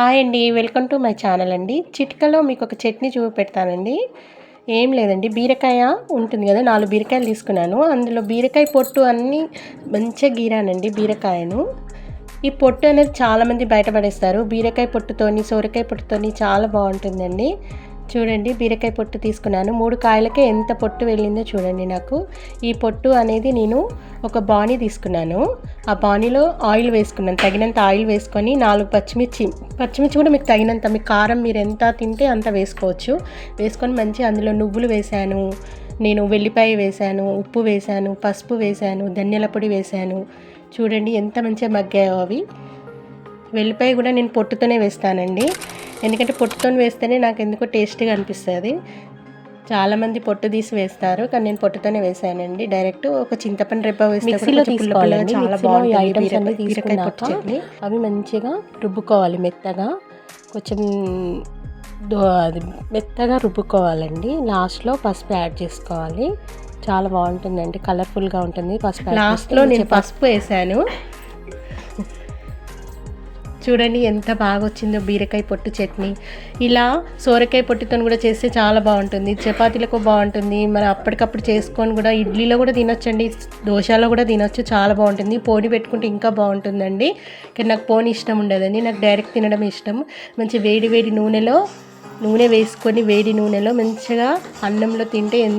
Hi అండి welcome to my channel అండి. చిటికలో మీకు ఒక చట్నీ చూపెడతానండి. ఏం లేదండి బీరకాయ ఉంటుంది కదా నాలుగు బీరకాయలు తీసుకున్నాను. అందులో బీరకాయ పొట్టు అన్నీ మంచిగా గీరానండి బీరకాయను. ఈ పొట్టు అనేది చాలామంది బయటపడేస్తారు బీరకాయ పొట్టుతోని సోరకాయ పొట్టుతోని చాలా బాగుంటుందండి. చూడండి బీరకాయ పొట్టు తీసుకున్నాను. మూడు కాయలకే ఎంత పొట్టు వెళ్ళిందో చూడండి నాకు. ఈ పొట్టు అనేది నేను ఒక బాణీ తీసుకున్నాను. ఆ బాణీలో ఆయిల్ వేసుకున్నాను. తగినంత ఆయిల్ వేసుకొని నాలుగు పచ్చిమిర్చి పచ్చిమిర్చి కూడా మీకు తగినంత మీ కారం మీరు ఎంత తింటే అంత వేసుకోవచ్చు. వేసుకొని మంచి అందులో నువ్వులు వేశాను నేను వెల్లిపాయ వేశాను ఉప్పు వేశాను పసుపు వేశాను ధనియాల పొడి వేశాను చూడండి ఎంత మంచిగా మగ్గాయో అవి. వెల్లిపాయ కూడా నేను పొట్టుతోనే వేస్తానండి. ఎందుకంటే పొట్టుతో వేస్తేనే నాకు ఎందుకో టేస్ట్గా అనిపిస్తుంది. చాలామంది పొట్టు తీసి వేస్తారు కానీ నేను పొట్టుతోనే వేసానండి. డైరెక్ట్ ఒక చింతపండు రెప్ప మిక్సీలో తీసుకోవాలండి. చాలా ఐటమ్స్ అన్ని తీసుకున్నాక అవి మంచిగా రుబ్బుకోవాలి మెత్తగా. కొంచెం అది మెత్తగా రుబ్బుకోవాలండి. లాస్ట్లో పసుపు యాడ్ చేసుకోవాలి. చాలా బాగుంటుందండి. కలర్ఫుల్గా ఉంటుంది పసుపు లాస్ట్లో నేను పసుపు వేసాను. చూడండి ఎంత బాగా వచ్చిందో బీరకాయ పొట్టు చట్నీ. ఇలా సోరకాయ పొట్టుతో కూడా చేస్తే చాలా బాగుంటుంది. చపాతీలకు బాగుంటుంది. మరి అప్పటికప్పుడు చేసుకొని కూడా ఇడ్లీలో కూడా తినొచ్చండి. దోశలో కూడా తినొచ్చు. చాలా బాగుంటుంది. పోని పెట్టుకుంటే ఇంకా బాగుంటుందండి. కానీ నాకు పోని ఇష్టం ఉండదండి. నాకు డైరెక్ట్ తినడం ఇష్టం. మంచి వేడి వేడి నూనెలో నూనె వేసుకొని వేడి నూనెలో మంచిగా అన్నంలో తింటే ఎంత